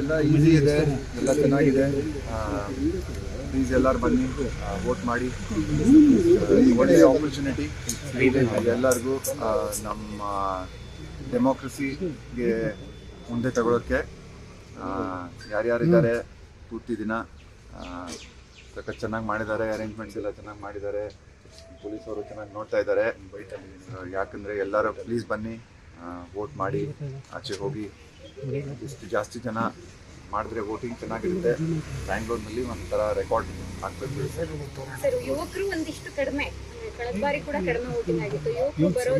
ಎಲ್ಲ ಈಸಿ ಇದೆ, ಎಲ್ಲ ಚೆನ್ನಾಗಿದೆ. ಪ್ಲೀಸ್ ಎಲ್ಲರೂ ಬನ್ನಿ ವೋಟ್ ಮಾಡಿ. ಒಳ್ಳೆಯ ಆಪರ್ಚುನಿಟಿ ಎಲ್ಲರಿಗೂ ನಮ್ಮ ಡೆಮೋಕ್ರಸಿಗೆ ಮುಂದೆ ತಗೊಳ್ಳೋಕ್ಕೆ ಯಾರ್ಯಾರಿದ್ದಾರೆ, ಪೂರ್ತಿ ದಿನ ಚೆನ್ನಾಗಿ ಮಾಡಿದ್ದಾರೆ ಅರೇಂಜ್ಮೆಂಟ್ಸ್ ಎಲ್ಲ ಚೆನ್ನಾಗಿ ಮಾಡಿದ್ದಾರೆ. ಪೊಲೀಸವರು ಚೆನ್ನಾಗಿ ನೋಡ್ತಾ ಇದ್ದಾರೆ. ಯಾಕಂದ್ರೆ ಎಲ್ಲರೂ ಪ್ಲೀಸ್ ಬನ್ನಿ ವೋಟ್ ಮಾಡಿ, ಆಚೆ ಹೋಗಿ. ಇಷ್ಟು ಜಾಸ್ತಿ ಜನ ಮಾಡಿದ್ರೆ ವೋಟಿಂಗ್ ಚೆನ್ನಾಗಿರುತ್ತೆ. ಬ್ಯಾಂಗ್ಳೂರ್ನಲ್ಲಿ ಒಂಥರ ರೆಕಾರ್ಡ್ ಸರ್, ಯುವಕರು ಒಂದಿಷ್ಟು ಕಡಿಮೆ. ಬಾರಿ ಕೂಡ ಕಡಿಮೆ ವೋಟಿಂಗ್ ಆಗಿತ್ತು. ಯುವಕರು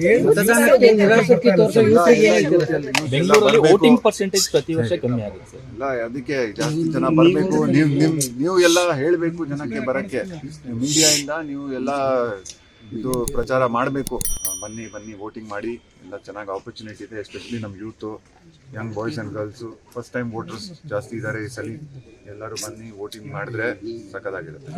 ಬೆಂಗಳೂರಲ್ಲಿ ವೋಟಿಂಗ್ ಪರ್ಸೆಂಟೇಜ್ ಪ್ರತಿ ವರ್ಷ ಕಮ್ಮಿ ಆಗುತ್ತೆ. ಸರ್ ಅದಕ್ಕೆ ಜಾಸ್ತಿ ಜನ ಬರಬೇಕು. ನೀವು ನಿಮ್ ನೀವು ಎಲ್ಲ ಹೇಳಬೇಕು ಜನಕ್ಕೆ ಬರಕ್ಕೆ. ಮೀಡಿಯಾ ಇಂದ ನೀವು ಎಲ್ಲ ಇದು ಪ್ರಚಾರ ಮಾಡಬೇಕು. ಬನ್ನಿ ಬನ್ನಿ ವೋಟಿಂಗ್ ಮಾಡಿ. ಎಲ್ಲ ಚೆನ್ನಾಗಿ ಆಪರ್ಚುನಿಟಿ ಇದೆ ಎಸ್ಪೆಷಲಿ ನಮ್ಮ youth young boys and girls first time voters ಜಾಸ್ತಿ ಇದ್ದಾರೆ ಈ ಸಲ. ಎಲ್ಲರೂ ಬನ್ನಿ ವೋಟಿಂಗ್ ಮಾಡಿದ್ರೆ ಸಕ್ಕದಾಗಿರುತ್ತೆ